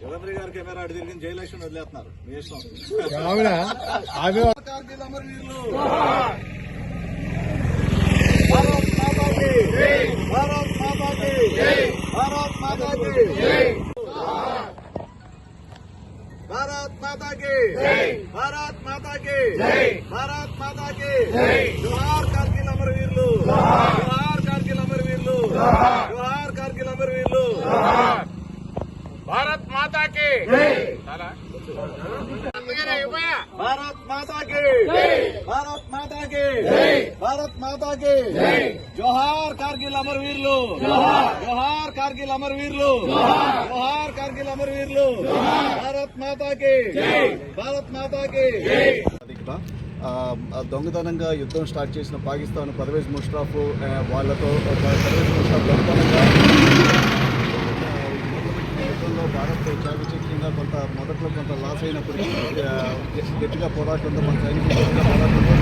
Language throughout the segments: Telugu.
జగన్మోహన్ గారి కెమెరా తిరిగి జయలక్ష్మి వదిలేస్తున్నారు. మీ ఇష్టం. ఆవిడ ఆమె కార్గిల్ అమరవీరులు భారత్ మాతాకి భారత్ మాతాకి భారత్ మాతాకి భారత్ మాతాకి భారత్ మాతాకి భారత్ మాతాకి జోహార్ కార్గిల్ అమరవీరులు జోహార్ కార్గిల్ అమరవీరులు జోహార్ కార్గిల్ అమరవీరులు భారత్ మాతాకి భారత్ మాతాకి భారత్ మాతాకి భారత్ మాతాకి జోహార్ కార్గిల్ అమరవీరులు జోహార్ కార్గిల్ అమరవీరులు జోహార్ కార్గిల్ అమరవీరులు భారత్ మాతాకి భారత్ మాతాకి దొంగతనంగా యుద్ధం స్టార్ట్ చేసిన పాకిస్తాన్ పర్వేజ్ ముష్రాఫ్ వాళ్ళతో పర్వేజ్ ముష్రాఫ్ లాస్ అయినప్పటికీ గట్టిగా పోరాటంతో మన సైనికులు పోరాటంతో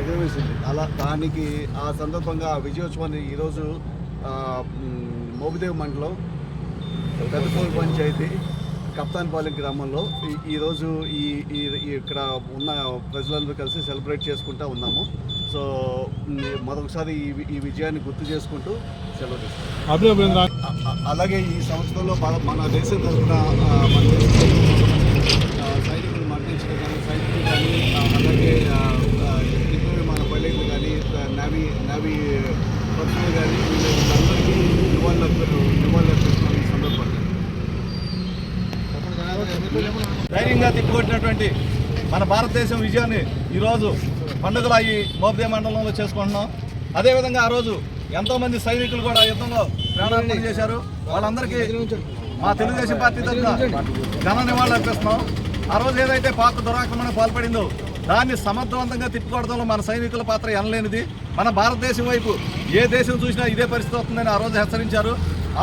ఎగరవేసింది. అలా దానికి ఆ సందర్భంగా ఆ విజయోత్సవాన్ని ఈరోజు మోబిదేవ్ మండలం పెద్దపూర్ పంచాయతీ కప్తాన్పాలెం గ్రామంలో ఈ- ఈరోజు ఈ ఇక్కడ ఉన్న ప్రజలందరూ కలిసి సెలబ్రేట్ చేసుకుంటా ఉన్నాము. సో మరొకసారి ఈ విజయాన్ని గుర్తు చేసుకుంటూ సెలవు తీసుకుంటాం. అలాగే ఈ సంవత్సరంలో మన- దేశం తరఫున మన సైనికులు మరణించడం కానీ సైనికులు కానీ అలాగే ఆ, ఆ, యుద్ధ విమాన పైలట్లు కానీ ఆ, నావీ నావీ పక్షులు కానీ వీళ్ళందరికీ నివాళులు అర్ప- నివాళులు అర్పిస్తున్నాం ఈ సందర్భంగా ధైర్యంగా తిప్పికొట్టినటువంటి మన భారతదేశం విజయాన్ని ఈరోజు పండుగల ఈ మోపదే మండలంలో చేసుకుంటున్నాం. అదేవిధంగా ఆ రోజు ఎంతో మంది సైనికులు కూడా యుద్ధంలో ప్రాణార్పణ చేశారు. వాళ్ళందరికీ మా తెలుగుదేశం పార్టీ తరఫున ఘన నివాళులు అర్పిస్తున్నాం. ఆ రోజు ఏదైతే పాక్ దురాక్రమణ పాల్పడిందో దాన్ని సమర్థవంతంగా తిప్పుకోవడంలో మన సైనికుల పాత్ర ఎనలేనిది. మన భారతదేశం వైపు ఏ దేశం చూసినా ఇదే పరిస్థితి వస్తుందని ఆ రోజు హెచ్చరించారు.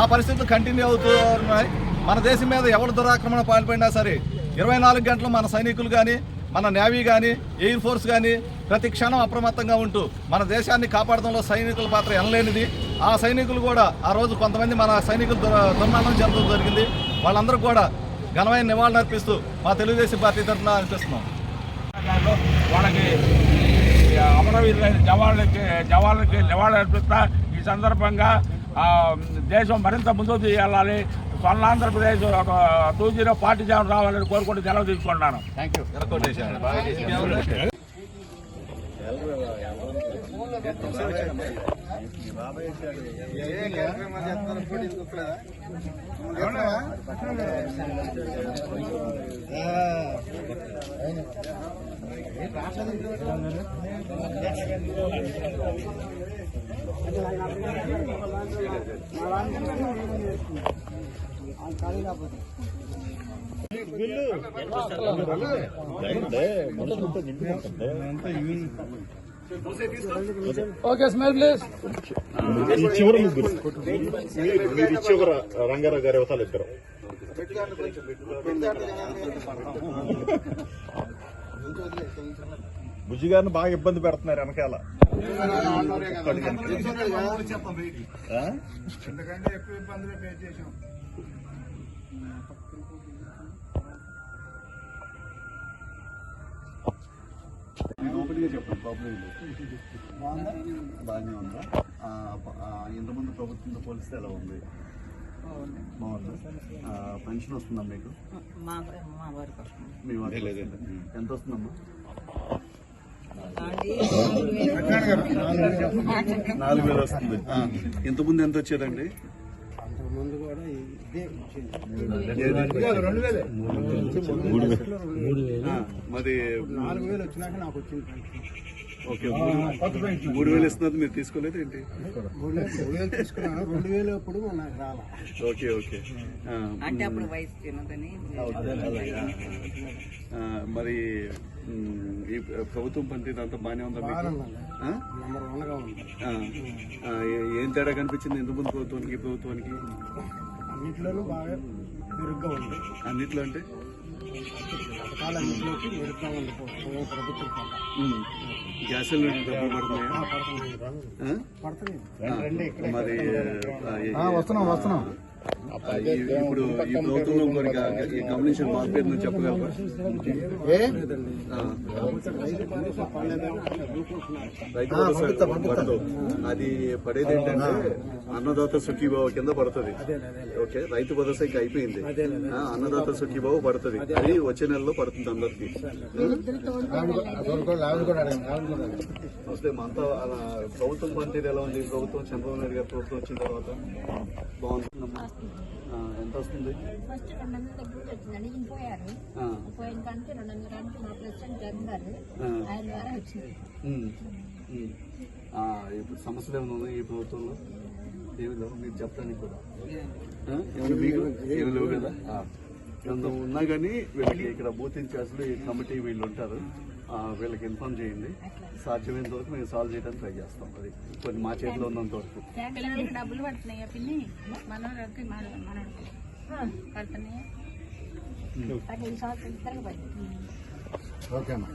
ఆ పరిస్థితులు కంటిన్యూ అవుతూ ఉన్నాయి. మన దేశం మీద ఎవరు దురాక్రమణ పాల్పడినా సరే ఇరవై నాలుగు గంటలు మన సైనికులు కానీ మన నేవీ కానీ ఎయిర్ ఫోర్స్ కానీ ప్రతి క్షణం అప్రమత్తంగా ఉంటూ మన దేశాన్ని కాపాడడంలో సైనికుల పాత్ర ఎనలేనిది. ఆ సైనికులు కూడా ఆ రోజు కొంతమంది మన సైనికులు దుర్మరణం జరగడం జరిగింది. వాళ్ళందరూ కూడా ఘనమైన నివాళులు అర్పిస్తూ మా తెలుగుదేశం పార్టీ తరఫున అనిపిస్తున్నాం. వాళ్ళకి అమరవీరులైన జవాన్లకి జవాన్లకి నివాళులు అర్పిస్తా ఈ సందర్భంగా దేశం మరింత ముందుకు వెళ్ళాలి స్వర్ణాంధ్రప్రదేశ్ ఒక టూ జీరో ఫార్టీ సెవెన్ రావాలని కోరుకుంటూ సెలవు తీసుకుంటున్నాను. థ్యాంక్ యూ ఎరకోటేశారు ఓకే స్మైల్ ప్లీజ్. ఈ చివరి ముగ్గురు. మీరు చివర రంగారావు గారి అవతాలు ఇద్దరు. బుజ్జి గారిని బాగా ఇబ్బంది పెడుతున్నారు వెనకాల. ఆ? నేను ఓపెన్గా చెప్పాను ప్రాబ్లం లేదు. బాగానే ఉందా? ఇంతకుముందు ప్రభుత్వంతో పోలిస్తే ఎలా ఉంది? బాగుందా? ఆ, పెన్షన్ వస్తుందా మీకు? మా వారికి? ఎంత వస్తుందమ్మా? నాలుగు వేలు. వస్తుంది. ఇంతకుముందు ఎంత వచ్చేదండి? ఆ, మరి నాలుగు వేలు వచ్చినాక నాకు వచ్చింది ఓకే మూడు- వేలు ఇస్తున్నది మీరు తీసుకోలేదు ఏంటి మూడు వేలు తీసుకున్నాను రెండు వేలు అప్పుడు నాకు రాలా ఓకే ఓకే. అంటే అప్పుడు మరి ఈ ప్రభుత్వం పంపిణీ దాంతో బాగానే ఉందా మీకు ఏం తేడా కనిపించింది ఇంతకుముందు ప్రభుత్వానికి ఈ ప్రభుత్వానికి? అన్నింటిలోనూ బాగా మెరుగ్గా ఉంది. అన్నిట్లో అంటే? పథకాలు కాలన్నింటిలోకి నిరుద్యోగం ప్రభుత్వం గ్యాస్ పడుతున్నాయా? పడుతుంది మరి వస్తున్నాం వస్తున్నాం. ఇప్పుడు ఈ ప్రభుత్వంలో మరి గమనించిన ఏందో చెప్పగలరా? రైతు. అది పడేది ఏంటంటే అన్నదాత సుఖీభావ కింద పడుతుంది. ఓకే రైతు భరోసా ఇంకా అయిపోయింది. అన్నదాత సుఖీభావ పడుతుంది. అది వచ్చే నెలలో పడుతుంది అందరికి. వస్తే మనతో ప్రభుత్వం పనితీరు ఎలా ఉంది? ప్రభుత్వం చంద్రబాబు నాయుడు గారి ప్రభుత్వం వచ్చిన తర్వాత బాగుంటుందమ్మా ఆ, ఎంత వస్తుంది? ఫస్ట్ రెండు వందల దగ్గర వచ్చిందండి ఈయన పోయారు. పోయిన రెండు వందల మా ప్రెసిడెంట్ జగన్ గారు. ఆయన ద్వారా వచ్చింది. ఇప్పుడు సమస్యలు ఏమైనా ఉన్నాయి ఈ ప్రభుత్వంలో? ఏమి లేవు. మీరు చెప్పడానికి కూడా. మీకు? ఏమి లేవు కదా? ఉన్నా కానీ వీళ్ళకి ఇక్కడ బూత్ ఇన్ఛార్జ్లు ఈ కమిటీ వీళ్ళు ఉంటారు. వీళ్ళకి ఇన్ఫార్మ్ చేయండి. సాధ్యమైనంత వరకు మేము సాల్వ్ చేయడానికి ట్రై చేస్తాం. అది కొన్ని మా చేతిలో ఉన్నంత వరకు. డబ్బులు పడుతున్నాయా పిన్ని? మనవరికి మనవడికి పడుతున్నాయా? పదిహేను సంవత్సరాలు ఇద్దరికి పడుతుంది ఓకే అమ్మా.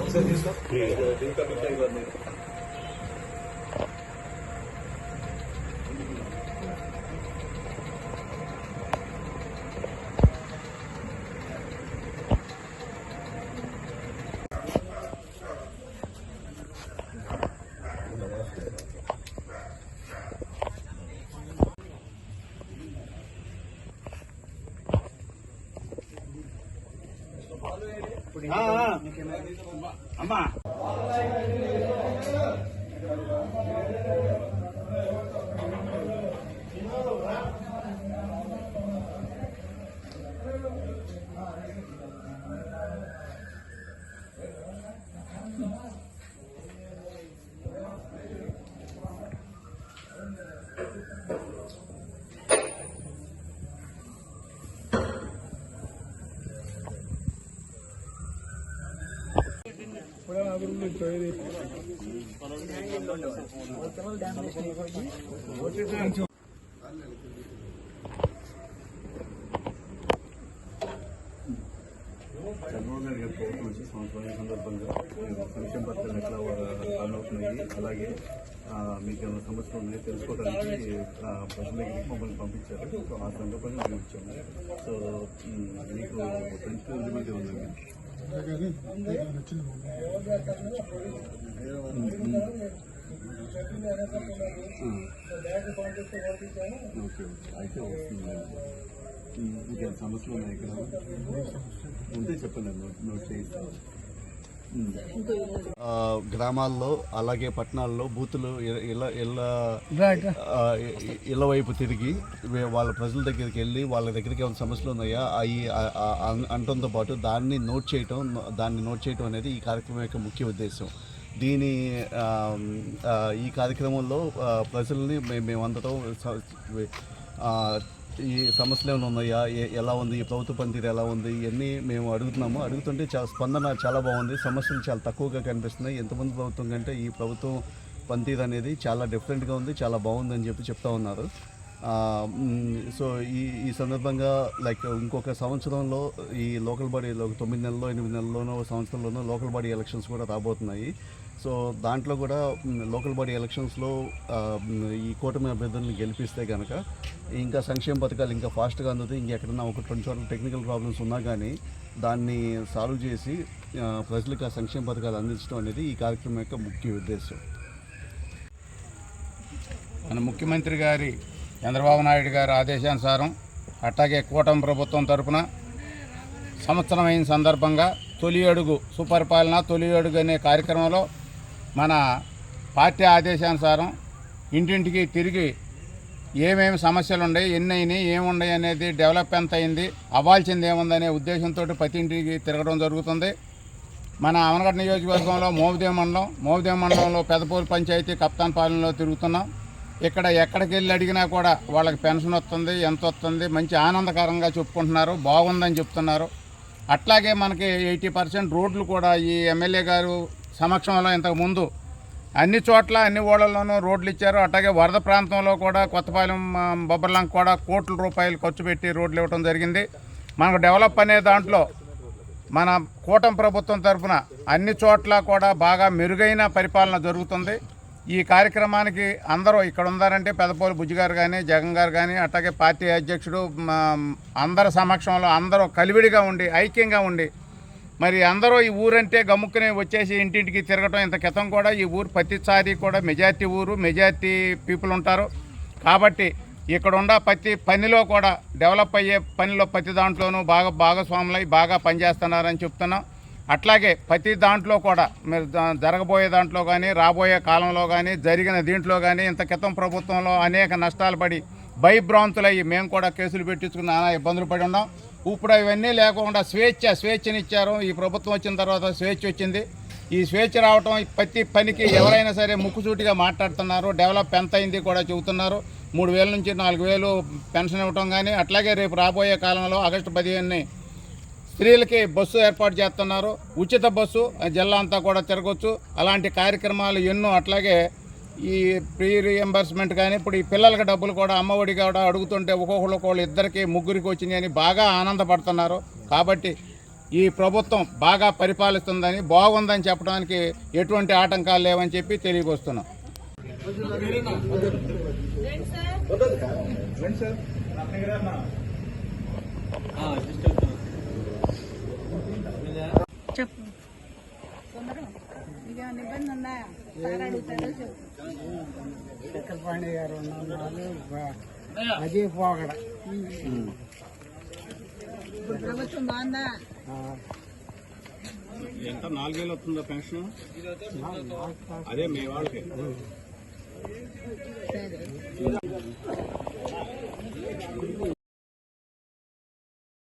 ఒకసారి తీసుకో. అమ్మా. అభిప్రాయం చంద్రబాబు నాయుడు గారి ప్రభుత్వం వచ్చి సంవత్సరాల సందర్భంగా సంక్షేమ పథకాలు ఎట్లా అమలు అవుతున్నాయి అలాగే మీకు ఏమైనా సమస్యలు ఉన్నాయో తెలుసుకోవడానికి ఆ, ప్రజల దగ్గరికి మమ్మల్ని పంపించారు సో ఆ సందర్భంగా మేము ఇచ్చాము సో మీకు ఫ్రెండ్స్ ఎలిజిబిలిటీ ఉందండి. ఓకే అయితే వస్తుంది. ఉమ్, సమస్యలు ఉన్నాయి ఇక్కడ ఉంటే చెప్పండి నోట్ నోట్ చేయిస్తాను. గ్రామాల్లో అలాగే పట్టణాల్లో బూతులు ఇ- ఇళ్ళ వైపు తిరిగి వాళ్ళ ప్రజల దగ్గరికి వెళ్ళి వాళ్ళ దగ్గరికి ఏమైనా సమస్యలు ఉన్నాయా? అవి అంటంతో పాటు దాన్ని నోట్ చేయటం దాన్ని నోట్ చేయటం అనేది ఈ కార్యక్రమం యొక్క ముఖ్య ఉద్దేశం. దీని ఈ కార్యక్రమంలో ప్రజల్ని మేమందరం ఈ సమస్యలు ఏమైనా ఉన్నాయా? ఏ- ఎలా ఉంది? ఈ ప్రభుత్వ పనితీరు ఎలా ఉంది? ఇవన్నీ మేము అడుగుతున్నాము. అడుగుతుంటే చాలా స్పందన చాలా బాగుంది. సమస్యలు చాలా తక్కువగా కనిపిస్తున్నాయి. ఎంతమంది ప్రభుత్వం కంటే ఈ ప్రభుత్వం పనితీరు అనేది చాలా డిఫరెంట్గా ఉంది చాలా బాగుందని చెప్పి చెప్తా ఉన్నారు. సో ఈ ఈ సందర్భంగా లైక్ ఇంకొక సంవత్సరంలో ఈ లోకల్ బాడీ తొమ్మిది నెలల్లో ఎనిమిది నెలలోనో సంవత్సరంలోనో లోకల్ బాడీ ఎలక్షన్స్ కూడా రాబోతున్నాయి. సో దాంట్లో కూడా లోకల్ బాడీ ఎలక్షన్స్లో ఈ కూటమి అభ్యర్థులను గెలిపిస్తే కనుక ఇంకా సంక్షేమ పథకాలు ఇంకా ఫాస్ట్గా అందుతాయి. ఇంకెక్కడన్నా ఒక రెండు చోట్ల టెక్నికల్ ప్రాబ్లమ్స్ ఉన్నా కానీ దాన్ని సాల్వ్ చేసి ప్రజలకు ఆ సంక్షేమ పథకాలు అందించడం అనేది ఈ కార్యక్రమం యొక్క ముఖ్య ఉద్దేశం. మన ముఖ్యమంత్రి గారి చంద్రబాబు నాయుడు గారి ఆదేశానుసారం అట్లాగే కూటమి ప్రభుత్వం తరపున సంవత్సరం అయిన సందర్భంగా తొలి అడుగు సుపరిపాలన తొలి అడుగు అనే కార్యక్రమంలో మన పార్టీ ఆదేశానుసారం ఇంటింటికి తిరిగి ఏమేమి సమస్యలు ఉన్నాయి ఎన్ని అయినాయి ఏమున్నాయి అనేది డెవలప్ ఎంత అయింది అవ్వాల్సింది ఏముందనే ఉద్దేశంతో ప్రతి ఇంటికి తిరగడం జరుగుతుంది. మన అవనగడ్డ నియోజకవర్గంలో మోబుదేవ్ మండలం మోబుదేవ్ మండలంలో పెదపూరు పంచాయతీ కప్తాన్ పాలెంలో తిరుగుతున్నాం. ఇక్కడ ఎక్కడికి వెళ్ళి అడిగినా కూడా వాళ్ళకి పెన్షన్ వస్తుంది ఎంత వస్తుంది మంచి ఆనందకరంగా చెప్పుకుంటున్నారు బాగుందని చెప్తున్నారు. అట్లాగే మనకి ఎయిటీ పర్సెంట్ రోడ్లు కూడా ఈ ఎమ్మెల్యే గారు సమక్షంలో ఇంతకు ముందు అన్ని చోట్ల అన్ని ఓడల్లోనూ రోడ్లు ఇచ్చారు. అట్లాగే వరద ప్రాంతంలో కూడా కొత్తపాలెం ఆ, కూడా కోట్ల రూపాయలు ఖర్చు పెట్టి రోడ్లు ఇవ్వడం జరిగింది. మనకు డెవలప్ అనే దాంట్లో మన కూటమి ప్రభుత్వం తరఫున అన్ని చోట్ల కూడా బాగా మెరుగైన పరిపాలన జరుగుతుంది. ఈ కార్యక్రమానికి అందరూ ఇక్కడ ఉన్నారంటే పెదపోలు బుజ్జి గారు కానీ జగన్ గారు కానీ అట్లాగే పార్టీ అధ్యక్షుడు అందరి సమక్షంలో అందరూ కలివిడిగా ఉండి ఐక్యంగా ఉండి మరి అందరూ ఈ ఊరంటే గమ్ముక్కునే వచ్చేసి ఇంటింటికి తిరగటం ఇంత క్రితం కూడా. ఈ ఊరు ప్రతిసారి కూడా మెజార్టీ ఊరు మెజార్టీ పీపుల్ ఉంటారు. కాబట్టి ఇక్కడ ఉన్న ప్రతి పనిలో కూడా డెవలప్ అయ్యే పనిలో ప్రతి దాంట్లోనూ బాగా భాగస్వాములై బాగా పనిచేస్తున్నారని చెప్తున్నాం. అట్లాగే ప్రతి దాంట్లో కూడా మీరు జరగబోయే దాంట్లో కానీ రాబోయే కాలంలో కానీ జరిగిన దీంట్లో కానీ ఇంత క్రితం ప్రభుత్వంలో అనేక నష్టాలు పడి భయభ్రాంతులయ్యి మేము కూడా కేసులు పెట్టించుకుని నానా ఇబ్బందులు పడి ఉన్నాం. ఇప్పుడు అవన్నీ లేకుండా స్వేచ్ఛ స్వేచ్ఛనిచ్చారు. ఈ ప్రభుత్వం వచ్చిన తర్వాత స్వేచ్ఛ వచ్చింది. ఈ స్వేచ్ఛ రావటం ప్రతి పనికి ఎవరైనా సరే ముక్కుసూటిగా మాట్లాడుతున్నారు. డెవలప్ ఎంత అయింది కూడా చెబుతున్నారు. మూడు వేల నుంచి నాలుగు వేలు పెన్షన్ ఇవ్వటం కానీ అట్లాగే రేపు రాబోయే కాలంలో ఆగస్టు పదిహేనుని స్త్రీలకి బస్సు ఏర్పాటు చేస్తున్నారు. ఉచిత బస్సు జిల్లా అంతా కూడా తిరగచ్చు. అలాంటి కార్యక్రమాలు ఎన్నో అట్లాగే ఈ ప్రీ రియంబర్స్మెంట్ కానీ ఇప్పుడు ఈ పిల్లలకి డబ్బులు కూడా అమ్మఒడి కూడా అడుగుతుంటే ఒక్కొక్కరు ఒక్కొక్కరు ఇద్దరికి ముగ్గురికి వచ్చినాయి అని బాగా ఆనందపడుతున్నారు. కాబట్టి ఈ ప్రభుత్వం బాగా పరిపాలిస్తుందని బాగుందని చెప్పడానికి ఎటువంటి ఆటంకాలు లేవని చెప్పి తెలియకొస్తున్నాం. చెప్పు. నిబంధన ఉన్నాయా? చెప్పు. చక్రపాణి గారు అది పోగడ. ఇప్పుడు ప్రభుత్వం బాగుందా? ఎంత? నాలుగేళ్ళు వస్తుందా పెన్షన్? అదే మీ వాళ్ళకి.